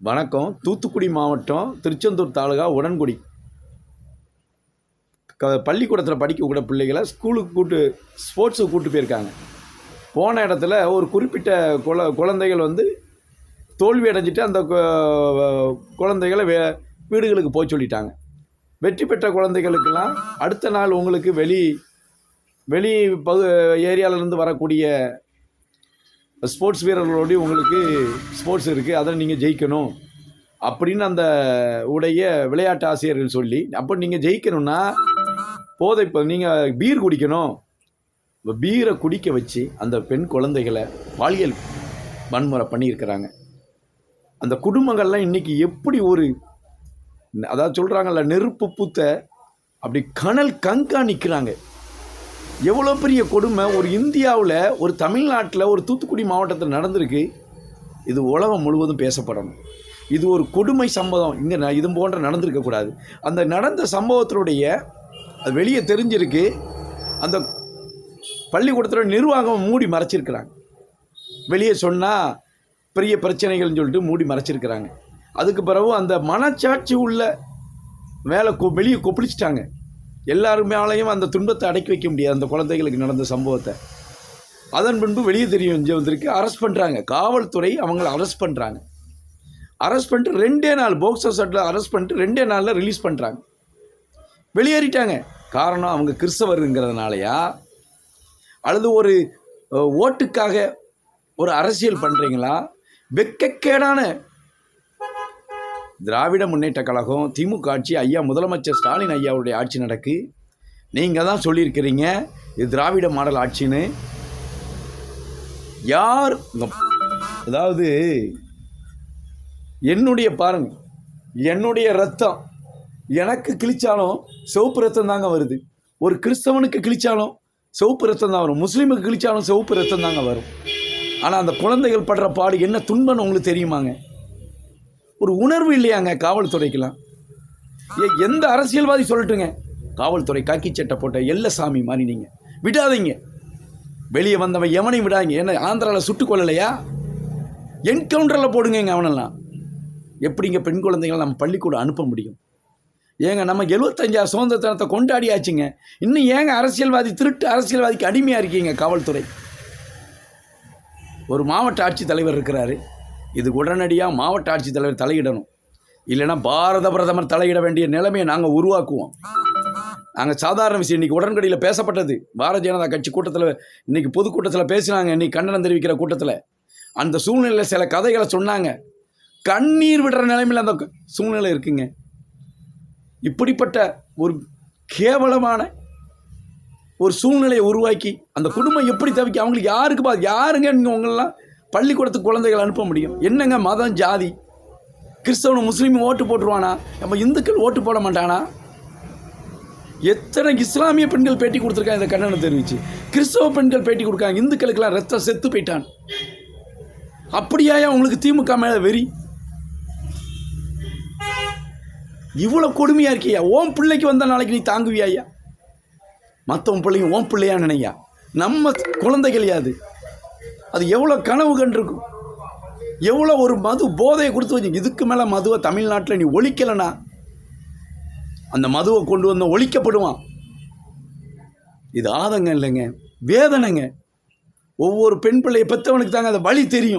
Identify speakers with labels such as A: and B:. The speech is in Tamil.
A: வணக்கம். தூத்துக்குடி மாவட்டம் திருச்செந்தூர் தாலுகா உடன்குடி. க பள்ளிக்கூடத்தில் படிக்கக்கூட பிள்ளைகளை ஸ்கூலுக்கு கூட்டு ஸ்போர்ட்ஸுக்கு கூட்டு போயிருக்காங்க. போன இடத்துல ஒரு குறிப்பிட்ட குழ குழந்தைகள் வந்து தோல்வி அடைஞ்சிட்டு அந்த குழந்தைகளை வே வீடுகளுக்கு போய் சொல்லிட்டாங்க. வெற்றி பெற்ற குழந்தைகளுக்கெல்லாம் அடுத்த நாள் உங்களுக்கு வெளி வெளி பகு ஏரியாவிலேருந்து வரக்கூடிய ஸ்போர்ட்ஸ் வீரர்களோடய உங்களுக்கு ஸ்போர்ட்ஸ் இருக்குது அதை நீங்கள் ஜெயிக்கணும் அப்படின்னு அந்த உடைய விளையாட்டு ஆசிரியர்கள் சொல்லி அப்போ நீங்கள் ஜெயிக்கணும்னா போதை இப்போ நீங்கள் பீர் குடிக்கணும். இப்போ பீரை குடிக்க வச்சு அந்த பெண் குழந்தைகளை பாலியல் வன்முறை பண்ணியிருக்கிறாங்க. அந்த குடும்பங்கள்லாம் இன்றைக்கி எப்படி ஒரு அதாவது சொல்கிறாங்கல்ல நெருப்பு பூத்த அப்படி கனல் கங்கா நிற்கிறாங்க எவ்வளோ பெரிய கொடுமை ஒரு இந்தியாவில் ஒரு தமிழ்நாட்டில் ஒரு தூத்துக்குடி மாவட்டத்தில் நடந்திருக்கு. இது உலகம் முழுவதும் பேசப்படணும். இது ஒரு கொடுமை சம்பவம். இங்கே ந- இது போன்ற நடந்திருக்கக்கூடாது அந்த நடந்த சம்பவத்தினுடைய அது வெளியே தெரிஞ்சிருக்கு. அந்த பள்ளிக்கூடத்தில் நிர்வாகம் மூடி மறைச்சிருக்கிறாங்க. வெளியே சொன்னால் பெரிய பிரச்சனைகள்னு சொல்லிட்டு மூடி மறைச்சிருக்கிறாங்க. அதுக்கு பிறகு அந்த மனச்சாட்சி உள்ள மேலே கொ வெளியே கொப்பளிச்சிட்டாங்க. எல்லாருமேலையும் அந்த துன்பத்தை அடக்கி வைக்க முடியாது. அந்த குழந்தைகளுக்கு நடந்த சம்பவத்தை. அதன் பின்பு வெளியே தெரியும் இங்கே வந்திருக்கு. அரெஸ்ட் பண்ணுறாங்க காவல்துறை அவங்கள அரெஸ்ட் பண்ணுறாங்க அரெஸ்ட் பண்ணிட்டு ரெண்டே நாள் போக்சோ சட்டில் அரெஸ்ட் பண்ணிட்டு ரெண்டே நாளில் ரிலீஸ் பண்ணுறாங்க வெளியேறிட்டாங்க. காரணம் அவங்க கிறிஸ்தவருங்கிறதுனாலயா? அல்லது ஒரு ஓட்டுக்காக ஒரு அரசியல் பண்ணுறீங்களா வெக்கக்கேடான திராவிட முன்னேற்ற கழகம் திமுக ஆட்சி ஐயா முதலமைச்சர் ஸ்டாலின் ஐயாவுடைய ஆட்சி நடக்கு. நீங்கள் தான் சொல்லியிருக்கிறீங்க இது திராவிட மாடல் ஆட்சின்னு. யார் அதாவது என்னுடைய பாருங்க என்னுடைய ரத்தம் எனக்கு கிழிச்சாலும் சிவப்பு ரத்தம் தாங்க வருது. ஒரு கிறிஸ்தவனுக்கு கிழிச்சாலும் சிவப்பு ரத்தம் தான் வரும். முஸ்லீமுக்கு கிழிச்சாலும் சிவப்பு ரத்தம் தாங்க வரும். ஆனால் அந்த குழந்தைகள் படுற பாடு என்ன துன்பம்னு உங்களுக்கு தெரியுமாங்க? ஒரு உணர்வு இல்லையாங்க காவல்துறைக்கெல்லாம். ஏ எந்த அரசியல்வாதி சொல்லட்டுங்க? காவல்துறை காக்கி சட்டை போட்ட எல்லசாமி மாதிரி நீங்கள் விடாதீங்க. வெளியே வந்தவன் எவனையும் விடாதீங்க. என்ன ஆந்திராவில் சுட்டுக் கொள்ளலையா என்கவுண்டரில் போடுங்க அவனெல்லாம். எப்படிங்க பெண் குழந்தைகளை நம்ம பள்ளிக்கூடம் அனுப்ப முடியும்? ஏங்க நம்ம எழுபத்தஞ்சாறு சுதந்திர தினத்தை கொண்டாடியாச்சுங்க. இன்னும் ஏங்க அரசியல்வாதி திருட்டு அரசியல்வாதிக்கு அடிமையாக இருக்கீங்க காவல்துறை? ஒரு மாவட்ட ஆட்சித்தலைவர் இருக்கிறாரு. இதுக்கு உடனடியாக மாவட்ட ஆட்சித்தலைவர் தலையிடணும். இல்லைன்னா பாரத பிரதமர் தலையிட வேண்டிய நிலைமையை நாங்கள் உருவாக்குவோம். நாங்கள் சாதாரண விஷயம். இன்றைக்கி உடன்கடியில் பேசப்பட்டது. பாரதிய ஜனதா கட்சி கூட்டத்தில் இன்றைக்கி பொதுக்கூட்டத்தில் பேசினாங்க. இன்றைக்கி கண்டனம் தெரிவிக்கிற கூட்டத்தில். அந்த சூழ்நிலையில் சில கதைகளை சொன்னாங்க. கண்ணீர் விடுற நிலைமையில் அந்த சூழ்நிலை இருக்குங்க. இப்படிப்பட்ட ஒரு கேவலமான ஒரு சூழ்நிலையை உருவாக்கி அந்த குடும்பம் எப்படி தவிக்க அவங்களுக்கு யாருக்கு பா யாருங்க நீங்கள் உங்களெலாம் பள்ளிக்கூடத்துக்கு குழந்தைகள் அனுப்ப முடியும். என்னங்க மதம் ஜாதி? கிறிஸ்தவன் முஸ்லீமும் ஓட்டு போட்டுருவானா? நம்ம இந்துக்கள் ஓட்டு போட மாட்டானா? எத்தனை இஸ்லாமிய பெண்கள் பேட்டி கொடுத்துருக்காங்க இந்த கண்டனம் தெரிவிச்சு. கிறிஸ்தவ பெண்கள் பேட்டி கொடுக்காங்க. இந்துக்களுக்கெல்லாம் ரத்தம் செத்து போயிட்டான். அப்படியாயா உங்களுக்கு திமுக மேலே வெறி? இவ்வளோ கொடுமையாக இருக்கியா? ஓன் பிள்ளைக்கு வந்த நாளைக்கு நீ தாங்குவியா ஐயா மற்றவன் பிள்ளைங்க ஓம் பிள்ளையா நினையா? நம்ம குழந்தைகள் யாது? அது எவ்வளோ கனவு கண்டிருக்கும்? எவ்வளோ ஒரு மது போதையை கொடுத்து வச்சு இதுக்கு மேலே மதுவை தமிழ்நாட்டில் நீ ஒழிக்கலைனா? அந்த மதுவை கொண்டு வந்து ஒழிக்கப்படுவான். இது ஆதங்கம் இல்லைங்க வேதனைங்க. ஒவ்வொரு பெண் பிள்ளையை பெற்றவனுக்கு தாங்க அந்த வழி தெரியும்.